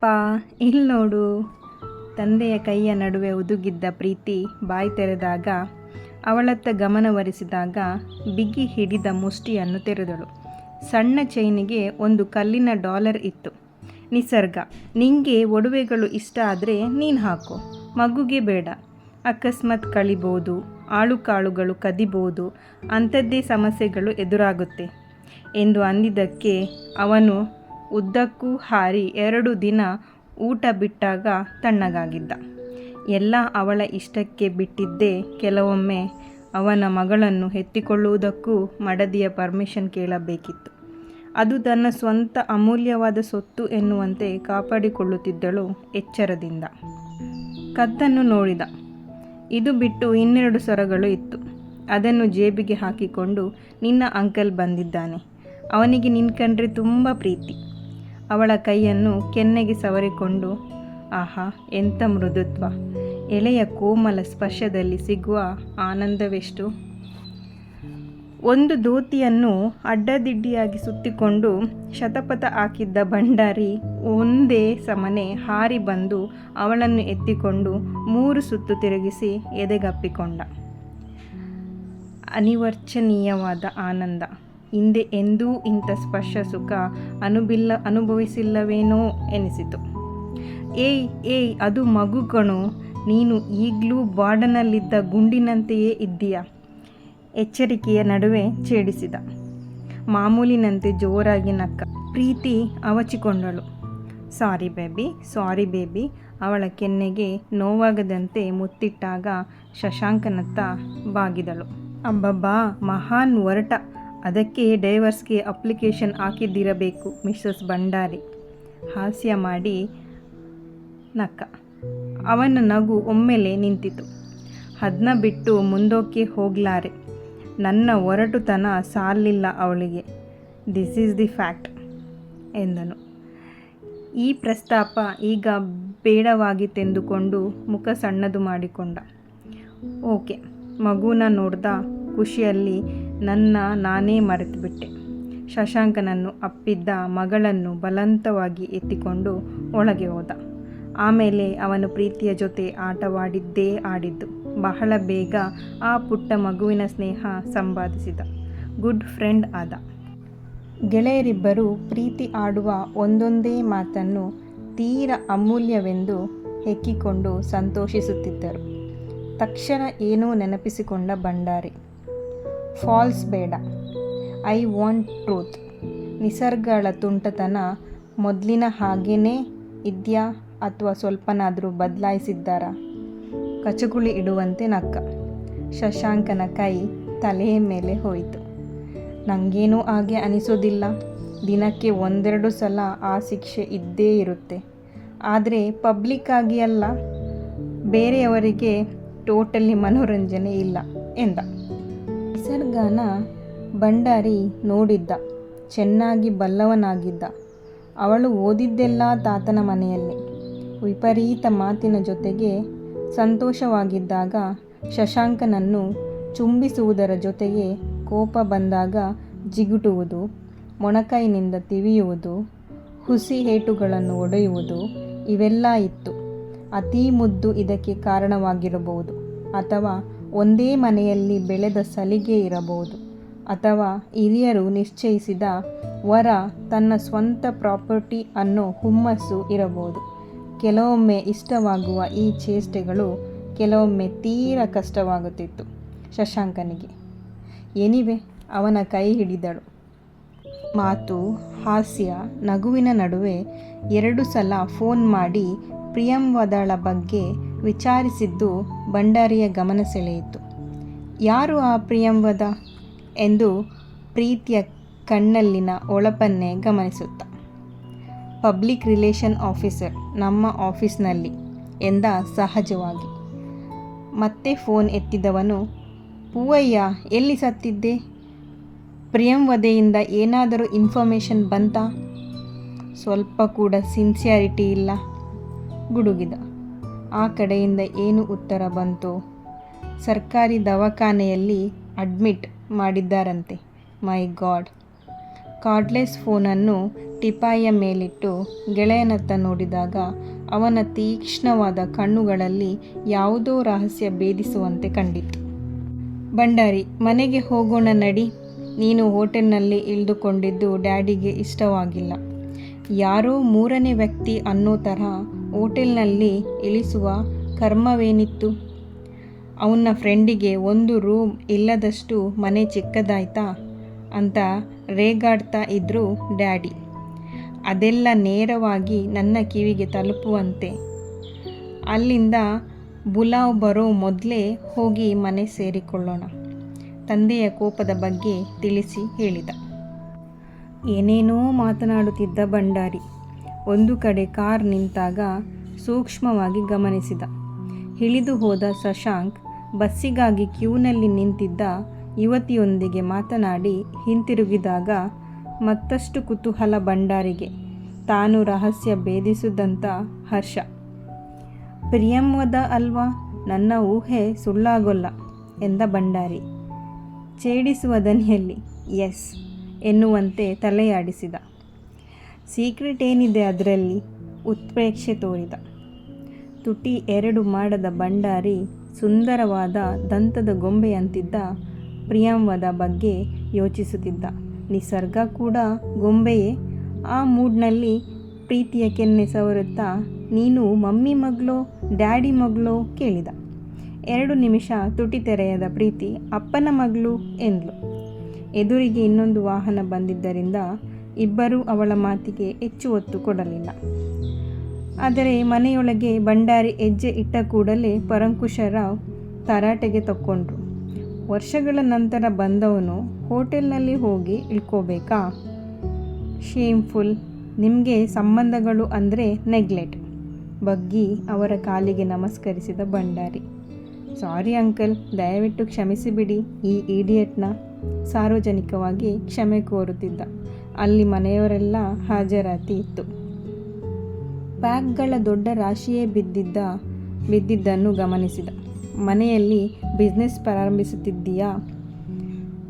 ಪಾ ಇಲ್ಲಿ ನೋಡು. ತಂದೆಯ ಕೈಯ ನಡುವೆ ಉದುಗಿದ್ದ ಪ್ರೀತಿ ಬಾಯಿ ತೆರೆದಾಗ, ಅವಳತ್ತ ಗಮನವರಿಸಿದಾಗ ಬಿಗಿ ಹಿಡಿದ ಮುಷ್ಟಿಯನ್ನು ತೆರೆದಳು. ಸಣ್ಣ ಚೈನಿಗೆ ಒಂದು ಕಲ್ಲಿನ ಡಾಲರ್ ಇತ್ತು. ನಿಸರ್ಗ, ನಿಂಗೆ ಒಡವೆಗಳು ಇಷ್ಟ ಆದರೆ ನೀನು ಹಾಕು. ಮಗುಗೆ ಬೇಡ. ಅಕಸ್ಮಾತ್ ಕಳಿಬೋದು ಆಳು ಕಾಳುಗಳು ಕದಿಬೋದು, ಅಂಥದ್ದೇ ಸಮಸ್ಯೆಗಳು ಎದುರಾಗುತ್ತೆ. ಎಂದು ಅಂದಿದ್ದಕ್ಕೆ ಅವನು ಉದ್ದಕ್ಕೂ ಹಾರಿ ಎರಡು ದಿನ ಊಟ ಬಿಟ್ಟಾಗ ತಣ್ಣಗಾಗಿದ್ದ. ಎಲ್ಲ ಅವಳ ಇಷ್ಟಕ್ಕೆ ಬಿಟ್ಟಿದ್ದೇ ಕೆಲವೊಮ್ಮೆ ಅವನ ಮಗಳನ್ನು ಎತ್ತಿಕೊಳ್ಳುವುದಕ್ಕೂ ಮಡದಿಯ ಪರ್ಮಿಷನ್ ಕೇಳಬೇಕಿತ್ತು. ಅದು ತನ್ನ ಸ್ವಂತ ಅಮೂಲ್ಯವಾದ ಸೊತ್ತು ಎನ್ನುವಂತೆ ಕಾಪಾಡಿಕೊಳ್ಳುತ್ತಿದ್ದಳು ಎಚ್ಚರದಿಂದ. ಕತ್ತನ್ನು ನೋಡಿದ. ಇದು ಬಿಟ್ಟು ಇನ್ನೆರಡು ಸರಗಳು ಇತ್ತು. ಅದನ್ನು ಜೇಬಿಗೆ ಹಾಕಿಕೊಂಡು ನಿನ್ನ ಅಂಕಲ್ ಬಂದಿದ್ದಾನೆ. ಅವನಿಗೆ ನಿನ್ ಕಂಡ್ರೆ ತುಂಬ ಪ್ರೀತಿ. ಅವಳ ಕೈಯನ್ನು ಕೆನ್ನೆಗೆ ಸವರಿಕೊಂಡು, ಆಹಾ, ಎಂಥ ಮೃದುತ್ವ! ಎಳೆಯ ಕೋಮಲ ಸ್ಪರ್ಶದಲ್ಲಿ ಸಿಗುವ ಆನಂದವೆಷ್ಟು! ಒಂದು ಧೋತಿಯನ್ನು ಅಡ್ಡದಿಡ್ಡಿಯಾಗಿ ಸುತ್ತಿಕೊಂಡು ಶತಪಥ ಹಾಕಿದ್ದ ಭಂಡಾರಿ ಒಂದೇ ಸಮನೆ ಹಾರಿ ಬಂದು ಅವಳನ್ನು ಎತ್ತಿಕೊಂಡು ಮೂರು ಸುತ್ತು ತಿರುಗಿಸಿ ಎದೆಗಪ್ಪಿಕೊಂಡ. ಅನಿವರ್ಚನೀಯವಾದ ಆನಂದ. ಹಿಂದೆ ಎಂದೂ ಇಂಥ ಸ್ಪರ್ಶ ಸುಖ ಅನುಬಿಲ್ಲ ಅನುಭವಿಸಿಲ್ಲವೇನೋ ಎನಿಸಿತು. ಏಯ್ ಏಯ್, ಅದು ಮಗು ಕಣು, ನೀನು ಈಗಲೂ ಬಾರ್ಡನಲ್ಲಿದ್ದ ಗುಂಡಿನಂತೆಯೇ ಇದ್ದೀಯ. ಎಚ್ಚರಿಕೆಯ ನಡುವೆ ಛೇಡಿಸಿದ. ಮಾಮೂಲಿನಂತೆ ಜೋರಾಗಿ ನಕ್ಕ. ಪ್ರೀತಿ ಅವಚಿಕೊಂಡಳು. ಸಾರಿ ಬೇಬಿ ಸಾರಿ ಬೇಬಿ, ಅವಳ ಕೆನ್ನೆಗೆ ನೋವಾಗದಂತೆ ಮುತ್ತಿಟ್ಟಾಗ ಶಶಾಂಕನತ್ತ ಬಾಗಿದಳು. ಅಬ್ಬಬ್ಬಾ ಮಹಾನ್ ಒರಟ. ಅದಕ್ಕೆ ಡೈವರ್ಸ್ಗೆ ಅಪ್ಲಿಕೇಶನ್ ಹಾಕಿದ್ದಿರಬೇಕು ಮಿಸ್ಸಸ್ ಭಂಡಾರಿ. ಹಾಸ್ಯ ಮಾಡಿ ನಕ್ಕ. ಅವನ ನಗು ಒಮ್ಮೆಲೆ ನಿಂತಿತು. ಅದನ್ನ ಬಿಟ್ಟು ಮುಂದೋಕೆ ಹೋಗ್ಲಾರೆ. ನನ್ನ ಒರಟುತನ ಸಾಲಿಲ್ಲ ಅವಳಿಗೆ. ದಿಸ್ ಈಸ್ ದಿ ಫ್ಯಾಕ್ಟ್ ಎಂದನು. ಈ ಪ್ರಸ್ತಾಪ ಈಗ ಬೇಡವಾಗಿತ್ತೆಂದುಕೊಂಡು ಮುಖ ಸಣ್ಣದು ಮಾಡಿಕೊಂಡ. ಓಕೆ, ಮಗುನ ನೋಡ್ದ ಖುಷಿಯಲ್ಲಿ ನನ್ನ ನಾನೇ ಮರೆತುಬಿಟ್ಟೆ. ಶಶಾಂಕನನ್ನು ಅಪ್ಪಿದ್ದ ಮಗಳನ್ನು ಬಲವಂತವಾಗಿ ಎತ್ತಿಕೊಂಡು ಒಳಗೆ ಹೋದ. ಆಮೇಲೆ ಅವನು ಪ್ರೀತಿಯ ಜೊತೆ ಆಟವಾಡಿದ್ದೇ ಆಡಿದ್ದು. ಬಹಳ ಬೇಗ ಆ ಪುಟ್ಟ ಮಗುವಿನ ಸ್ನೇಹ ಸಂಪಾದಿಸಿದ. ಗುಡ್ ಫ್ರೆಂಡ್ ಆದ. ಗೆಳೆಯರಿಬ್ಬರು ಪ್ರೀತಿ ಆಡುವ ಒಂದೊಂದೇ ಮಾತನ್ನು ತೀರ ಅಮೂಲ್ಯವೆಂದು ಹೆಕ್ಕಿಕೊಂಡು ಸಂತೋಷಿಸುತ್ತಿದ್ದರು. ತಕ್ಷಣ ಏನೋ ನೆನಪಿಸಿಕೊಂಡ ಭಂಡಾರಿ. ಫಾಲ್ಸ್ ಬೇಡ. I want truth. ನಿಸರ್ಗಳ ತುಂಟತನ ಮೊದಲಿನ ಹಾಗೇನೇ ಇದೆಯಾ ಅಥವಾ ಸ್ವಲ್ಪನಾದರೂ ಬದಲಾಯಿಸಿದ್ದಾರಾ? ಕಚಗುಳಿ ಇಡುವಂತೆ ನಕ್ಕ. ಶಶಾಂಕನ ಕೈ ತಲೆಯ ಮೇಲೆ ಹೋಯಿತು. ನನಗೇನೂ ಹಾಗೆ ಅನಿಸೋದಿಲ್ಲ. ದಿನಕ್ಕೆ ಒಂದೆರಡು ಸಲ ಆ ಶಿಕ್ಷೆ ಇದ್ದೇ ಇರುತ್ತೆ. ಆದರೆ ಪಬ್ಲಿಕ್ಕಾಗಿ ಅಲ್ಲ. ಬೇರೆಯವರಿಗೆ ಟೋಟಲಿ ಮನೋರಂಜನೆ ಇಲ್ಲ ಎಂದ. ನಿಸರ್ಗನ ಭಂಡಾರಿ ನೋಡಿದ್ದ, ಚೆನ್ನಾಗಿ ಬಲ್ಲವನಾಗಿದ್ದ. ಅವಳು ಓದಿದ್ದೆಲ್ಲ ತಾತನ ಮನೆಯಲ್ಲಿ. ವಿಪರೀತ ಮಾತಿನ ಜೊತೆಗೆ ಸಂತೋಷವಾಗಿದ್ದಾಗ ಶಶಾಂಕನನ್ನು ಚುಂಬಿಸುವುದರ ಜೊತೆಗೆ ಕೋಪ ಬಂದಾಗ ಜಿಗುಟುವುದು, ಮೊಣಕೈನಿಂದ ತಿವಿಯುವುದು, ಹುಸಿ ಹೇಟುಗಳನ್ನು ಒಡೆಯುವುದು ಇವೆಲ್ಲ ಇತ್ತು. ಅತೀ ಮುದ್ದು ಇದಕ್ಕೆ ಕಾರಣವಾಗಿರಬಹುದು ಅಥವಾ ಒಂದೇ ಮನೆಯಲ್ಲಿ ಬೆಳೆದ ಸಲಿಗೆ ಇರಬಹುದು. ಅಥವಾ ಹಿರಿಯರು ನಿಶ್ಚಯಿಸಿದ ವರ ತನ್ನ ಸ್ವಂತ ಪ್ರಾಪರ್ಟಿ ಅನ್ನೋ ಹುಮ್ಮಸ್ಸು ಇರಬಹುದು. ಕೆಲವೊಮ್ಮೆ ಇಷ್ಟವಾಗುವ ಈ ಚೇಷ್ಟೆಗಳು ಕೆಲವೊಮ್ಮೆ ತೀರ ಕಷ್ಟವಾಗುತ್ತಿತ್ತು ಶಶಾಂಕನಿಗೆ. ಎನಿವೆ ಅವನ ಕೈ ಹಿಡಿದಳು. ಮಾತು, ಹಾಸ್ಯ, ನಗುವಿನ ನಡುವೆ ಎರಡು ಸಲ ಫೋನ್ ಮಾಡಿ ಪ್ರಿಯಂವದಳ ಬಗ್ಗೆ ವಿಚಾರಿಸಿದ್ದು ಭಂಡಾರಿಯ ಗಮನ ಸೆಳೆಯಿತು. ಯಾರು ಆ ಪ್ರಿಯಂವದ? ಎಂದು ಪ್ರೀತಿಯ ಕಣ್ಣಲ್ಲಿನ ಒಳಪನ್ನೇ ಗಮನಿಸುತ್ತ. ಪಬ್ಲಿಕ್ ರಿಲೇಷನ್ ಆಫೀಸರ್, ನಮ್ಮ ಆಫೀಸ್ನಲ್ಲಿ, ಎಂದ ಸಹಜವಾಗಿ. ಮತ್ತೆ ಫೋನ್ ಎತ್ತಿದವನು, ಪೂವಯ್ಯ, ಎಲ್ಲಿ ಸತ್ತಿದ್ದೆ? ಪ್ರಿಯಂವದೆಯಿಂದ ಏನಾದರೂ ಇನ್ಫಾರ್ಮೇಷನ್ ಬಂತಾ? ಸ್ವಲ್ಪ ಕೂಡ ಸಿನ್ಸಿಯಾರಿಟಿ ಇಲ್ಲ, ಗುಡುಗಿದ. ಆ ಕಡೆಯಿಂದ ಏನು ಉತ್ತರ ಬಂತು? ಸರ್ಕಾರಿ ದವಾಖಾನೆಯಲ್ಲಿ ಅಡ್ಮಿಟ್ ಮಾಡಿದ್ದಾರಂತೆ. My god. ಕಾರ್ಡ್ಲೆಸ್ ಫೋನನ್ನು ಟಿಪಾಯಿಯ ಮೇಲಿಟ್ಟು ಗೆಳೆಯನತ್ತ ನೋಡಿದಾಗ ಅವನ ತೀಕ್ಷ್ಣವಾದ ಕಣ್ಣುಗಳಲ್ಲಿ ಯಾವುದೋ ರಹಸ್ಯ ಭೇದಿಸುವಂತೆ ಕಂಡಿತು ಭಂಡಾರಿ, ಮನೆಗೆ ಹೋಗೋಣ ನಡಿ. ನೀನು ಹೋಟೆಲ್ನಲ್ಲಿ ಇಳಿದುಕೊಂಡಿದ್ದು ಡ್ಯಾಡಿಗೆ ಇಷ್ಟವಾಗಿಲ್ಲ. ಯಾರೋ ಮೂರನೇ ವ್ಯಕ್ತಿ ಅನ್ನೋ ಥರ ಹೋಟೆಲ್ನಲ್ಲಿ ಇಳಿಸುವ ಕರ್ಮವೇನಿತ್ತು? ಅವನ ಫ್ರೆಂಡಿಗೆ ಒಂದು ರೂಮ್ ಇಲ್ಲದಷ್ಟು ಮನೆ ಚಿಕ್ಕದಾಯ್ತಾ? ಅಂತ ರೇಗಾಡ್ತಾ ಇದ್ರು ಡ್ಯಾಡಿ. ಅದೆಲ್ಲ ನೇರವಾಗಿ ನನ್ನ ಕಿವಿಗೆ ತಲುಪುವಂತೆ. ಅಲ್ಲಿಂದ ಬುಲಾವ್ ಬರೋ ಮೊದಲೇ ಹೋಗಿ ಮನೆ ಸೇರಿಕೊಳ್ಳೋಣ, ತಂದೆಯ ಕೋಪದ ಬಗ್ಗೆ ತಿಳಿಸಿ ಹೇಳಿದ. ಏನೇನೋ ಮಾತನಾಡುತ್ತಿದ್ದ ಭಂಡಾರಿ. ಒಂದು ಕಡೆ ಕಾರ್ ನಿಂತಾಗ ಸೂಕ್ಷ್ಮವಾಗಿ ಗಮನಿಸಿದ. ಇಳಿದು ಹೋದ ಶಶಾಂಕ್ ಬಸ್ಸಿಗಾಗಿ ಕ್ಯೂನಲ್ಲಿ ನಿಂತಿದ್ದ ಯುವತಿಯೊಂದಿಗೆ ಮಾತನಾಡಿ ಹಿಂತಿರುಗಿದಾಗ ಮತ್ತಷ್ಟು ಕುತೂಹಲ ಭಂಡಾರಿಗೆ. ತಾನು ರಹಸ್ಯ ಭೇದಿಸಿದಂಥ ಹರ್ಷ. ಪ್ರಿಯಂವದ ಅಲ್ವಾ? ನನ್ನ ಊಹೆ ಸುಳ್ಳಾಗೋಲ್ಲ ಎಂದ ಭಂಡಾರಿ. ಛೇಡಿಸುವ ದನಿಯಲ್ಲಿ, ಎಸ್ ಎನ್ನುವಂತೆ ತಲೆಯಾಡಿಸಿದ. ಸೀಕ್ರೆಟ್ ಏನಿದೆ ಅದರಲ್ಲಿ? ಉತ್ಪ್ರೇಕ್ಷೆ ತೋರಿದ. ತುಟಿ ಎರಡು ಮಾಡದ ಭಂಡಾರಿ ಸುಂದರವಾದ ದಂತದ ಗೊಂಬೆಯಂತಿದ್ದ ಪ್ರಿಯಾಂವದ ಬಗ್ಗೆ ಯೋಚಿಸುತ್ತಿದ್ದ. ನಿಸರ್ಗ ಕೂಡ ಗೊಂಬೆಯೇ? ಆ ಮೂಡ್ನಲ್ಲಿ ಪ್ರೀತಿಯ ಕೆನ್ನೆ ಸವರುತ್ತಾ ನೀನು ಮಮ್ಮಿ ಮಗ್ಲೋ ಡ್ಯಾಡಿ ಮಗ್ಲೋ ಕೇಳಿದ. ಎರಡು ನಿಮಿಷ ತುಟಿ ತೆರೆಯದ ಪ್ರೀತಿ ಅಪ್ಪನ ಮಗಳು ಎಂದ್ಲು. ಎದುರಿಗೆ ಇನ್ನೊಂದು ವಾಹನ ಬಂದಿದ್ದರಿಂದ ಇಬ್ಬರೂ ಅವಳ ಮಾತಿಗೆ ಹೆಚ್ಚು ಒತ್ತು ಕೊಡಲಿಲ್ಲ. ಆದರೆ ಮನೆಯೊಳಗೆ ಭಂಡಾರಿ ಹೆಜ್ಜೆ ಇಟ್ಟ ಕೂಡಲೇ ಪರಂಕುಶರಾವ್ ತರಾಟೆಗೆ ತಕ್ಕೊಂಡ್ರು. ವರ್ಷಗಳ ನಂತರ ಬಂದವನು ಹೋಟೆಲ್ನಲ್ಲಿ ಹೋಗಿ ಇಳ್ಕೋಬೇಕಾ? ಶೇಮ್ಫುಲ್ ನಿಮಗೆ ಸಂಬಂಧಗಳು ಅಂದರೆ ನೆಗ್ಲೆಟ್ ಬಗ್ಗಿ ಅವರ ಕಾಲಿಗೆ ನಮಸ್ಕರಿಸಿದ ಭಂಡಾರಿ. ಸಾರಿ ಅಂಕಲ್ ದಯವಿಟ್ಟು ಕ್ಷಮಿಸಿಬಿಡಿ ಈ ಈಡಿಯಟ್ನ ಸಾರ್ವಜನಿಕವಾಗಿ ಕ್ಷಮೆ ಕೋರುತ್ತಿದ್ದ. ಅಲ್ಲಿ ಮನೆಯವರೆಲ್ಲ ಹಾಜರಾತಿ ಇತ್ತು. ಪ್ಯಾಕ್ಗಳ ದೊಡ್ಡ ರಾಶಿಯೇ ಬಿದ್ದಿದ್ದ, ಬಿದ್ದಿದ್ದನ್ನು ಗಮನಿಸಿದ. ಮನೆಯಲ್ಲಿ ಬಿಸ್ನೆಸ್ ಪ್ರಾರಂಭಿಸುತ್ತಿದ್ದೀಯಾ?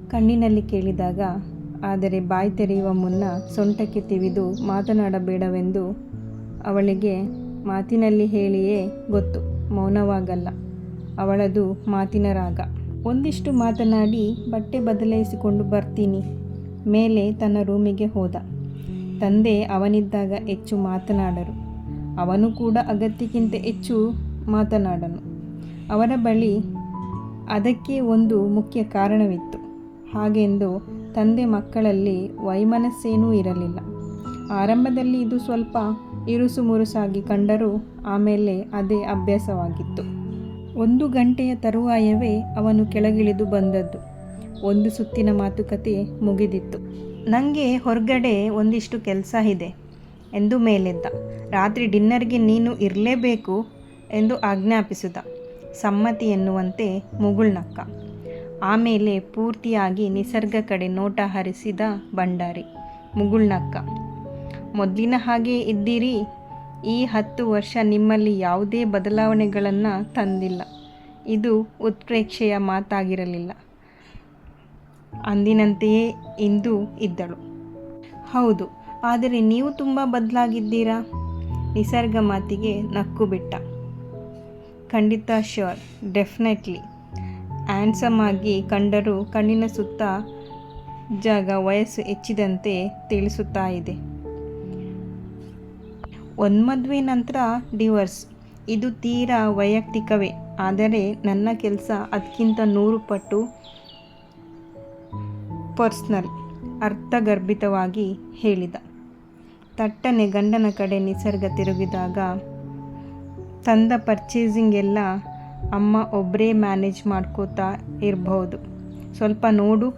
ಕಣ್ಣಿನಲ್ಲಿ ಕೇಳಿದಾಗ, ಆದರೆ ಬಾಯಿ ತೆರೆಯುವ ಮುನ್ನ ಸೊಂಟಕ್ಕೆ ತಿವಿದು ಮಾತನಾಡಬೇಡವೆಂದು ಅವಳಿಗೆ ಮಾತಿನಲ್ಲಿ ಹೇಳಿಯೇ ಗೊತ್ತು. ಮೌನವಾಗಲ್ಲ. ಅವಳದು ಮಾತಿನ ರಾಗ. ಒಂದಿಷ್ಟು ಮಾತನಾಡಿ ಬಟ್ಟೆ ಬದಲಾಯಿಸಿಕೊಂಡು ಬರ್ತೀನಿ. ಮೇಲೆ ತನ್ನ ರೂಮಿಗೆ ಹೋದ. ತಂದೆ ಅವನಿದ್ದಾಗ ಹೆಚ್ಚು ಮಾತನಾಡರು. ಅವನು ಕೂಡ ಅಗತ್ಯಕ್ಕಿಂತ ಹೆಚ್ಚು ಮಾತನಾಡನು. ಅವರ ಬಳಿ ಅದಕ್ಕೆ ಒಂದು ಮುಖ್ಯ ಕಾರಣವಿತ್ತು. ಹಾಗೆಂದು ತಂದೆ ಮಕ್ಕಳಲ್ಲಿ ವೈಮನಸ್ಸೇನೂ ಇರಲಿಲ್ಲ. ಆರಂಭದಲ್ಲಿ ಇದು ಸ್ವಲ್ಪ ಇರುಸು ಮುರುಸಾಗಿ ಕಂಡರೂ ಆಮೇಲೆ ಅದೇ ಅಭ್ಯಾಸವಾಗಿತ್ತು. ಒಂದು ಗಂಟೆಯ ತರುವಾಯವೇ ಅವನು ಕೆಳಗಿಳಿದು ಬಂದದ್ದು. ಒಂದು ಸುತ್ತಿನ ಮಾತುಕತೆ ಮುಗಿದಿತ್ತು. ನನಗೆ ಹೊರಗಡೆ ಒಂದಿಷ್ಟು ಕೆಲಸ ಇದೆ ಎಂದು ಮೇಲೆದ್ದ. ರಾತ್ರಿ ಡಿನ್ನರ್ಗೆ ನೀನು ಇರಲೇಬೇಕು ಎಂದು ಆಜ್ಞಾಪಿಸಿದ. ಸಮ್ಮತಿ ಎನ್ನುವಂತೆ ಮುಗುಳ್ನಕ್ಕ. ಆಮೇಲೆ ಪೂರ್ತಿಯಾಗಿ ನಿಸರ್ಗ ಕಡೆ ನೋಟ ಹರಿಸಿದ ಭಂಡಾರಿ, ಮುಗುಳ್ನಕ್ಕ. ಮೊದಲಿನ ಹಾಗೆ ಇದ್ದೀರಿ. ಈ ಹತ್ತು ವರ್ಷ ನಿಮ್ಮಲ್ಲಿ ಯಾವುದೇ ಬದಲಾವಣೆಗಳನ್ನು ತಂದಿಲ್ಲ. ಇದು ಉತ್ಪ್ರೇಕ್ಷೆಯ ಮಾತಾಗಿರಲಿಲ್ಲ. ಅಂದಿನಂತೆಯೇ ಇಂದು ಇದ್ದಳು. ಹೌದು, ಆದರೆ ನೀವು ತುಂಬ ಬದಲಾಗಿದ್ದೀರಾ? ನಿಸರ್ಗ ಮಾತಿಗೆ ನಕ್ಕು ಬಿಟ್ಟ. ಖಂಡಿತ, ಶ್ಯೂರ್, ಡೆಫಿನೆಟ್ಲಿ. ಆ್ಯಂಡ್ಸಮ್ ಆಗಿ ಕಂಡರೂ ಕಣ್ಣಿನ ಸುತ್ತ ಜಾಗ ವಯಸ್ಸು ಹೆಚ್ಚಿದಂತೆ ತಿಳಿಸುತ್ತಾ ಇದೆ. ಒಂದು ಮದುವೆ ನಂತರ ಡಿವರ್ಸ್. ಇದು ತೀರಾ ವೈಯಕ್ತಿಕವೇ, ಆದರೆ ನನ್ನ ಕೆಲಸ ಅದಕ್ಕಿಂತ ನೂರು ಪಟ್ಟು ಪರ್ಸ್ನಲ್, ಅರ್ಥಗರ್ಭಿತವಾಗಿ ಹೇಳಿದ. ತಟ್ಟನೆ ಗಂಡನ ಕಡೆ ನಿಸರ್ಗ ತಿರುಗಿದಾಗ ತಂದ ಪರ್ಚೇಸಿಂಗ್ ಎಲ್ಲ ಅಮ್ಮ ಒಬ್ಬರೇ ಮ್ಯಾನೇಜ್ ಮಾಡ್ಕೋತಾ ಇರಬಹುದು. ಸ್ವಲ್ಪ ನೋಡು.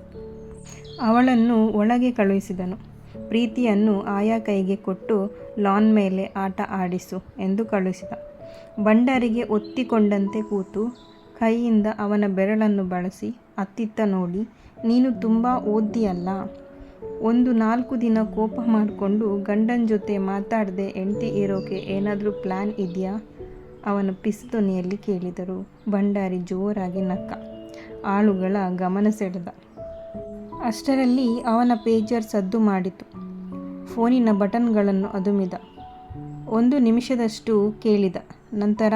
ಅವಳನ್ನು ಒಳಗೆ ಕಳುಹಿಸಿದನು. ಪ್ರೀತಿಯನ್ನು ಆಯಾ ಕೈಗೆ ಕೊಟ್ಟು ಲಾನ್ ಮೇಲೆ ಆಟ ಆಡಿಸು ಎಂದು ಕಳುಹಿಸಿದ. ಬಂಡರಿಗೆ ಒತ್ತಿಕೊಂಡಂತೆ ಕೂತು ಕೈಯಿಂದ ಅವನ ಬೆರಳನ್ನು ಬಳಸಿ ಅತ್ತಿತ್ತ ನೋಡಿ ನೀನು ತುಂಬ ಓದ್ದಿಯಲ್ಲ ಒಂದು ನಾಲ್ಕು ದಿನ ಕೋಪ ಮಾಡಿಕೊಂಡು ಗಂಡನ ಜೊತೆ ಮಾತಾಡದೆ ಹೆಂಡತಿ ಇರೋಕೆ ಏನಾದರೂ ಪ್ಲ್ಯಾನ್ ಇದೆಯಾ? ಅವನು ಪಿಸ್ತೊನಿಯಲ್ಲಿ ಕೇಳಿದರು. ಭಂಡಾರಿ ಜೋರಾಗಿ ನಕ್ಕ. ಆಳುಗಳ ಗಮನ ಸೆಳೆದ. ಅಷ್ಟರಲ್ಲಿ ಅವನ ಪೇಜರ್ ಸದ್ದು ಮಾಡಿತು. ಫೋನಿನ ಬಟನ್ಗಳನ್ನು ಅದುಮಿದ. ಒಂದು ನಿಮಿಷದಷ್ಟು ಕೇಳಿದ. ನಂತರ,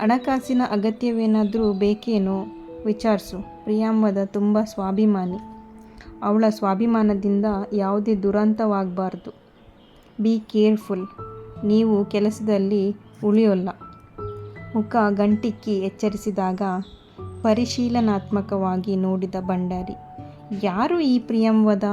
ಹಣಕಾಸಿನ ಅಗತ್ಯವೇನಾದರೂ ಬೇಕೇನೋ ವಿಚಾರಿಸು. ಪ್ರಿಯಾಂವದ ತುಂಬ ಸ್ವಾಭಿಮಾನಿ. ಅವಳ ಸ್ವಾಭಿಮಾನದಿಂದ ಯಾವುದೇ ದುರಂತವಾಗಬಾರ್ದು. Be careful. ನೀವು ಕೆಲಸದಲ್ಲಿ ಉಳಿಯೋಲ್ಲ. ಮುಖ ಗಂಟಿಕ್ಕಿ ಎಚ್ಚರಿಸಿದಾಗ ಪರಿಶೀಲನಾತ್ಮಕವಾಗಿ ನೋಡಿದ ಭಂಡಾರಿ. ಯಾರು ಈ ಪ್ರಿಯಂವದ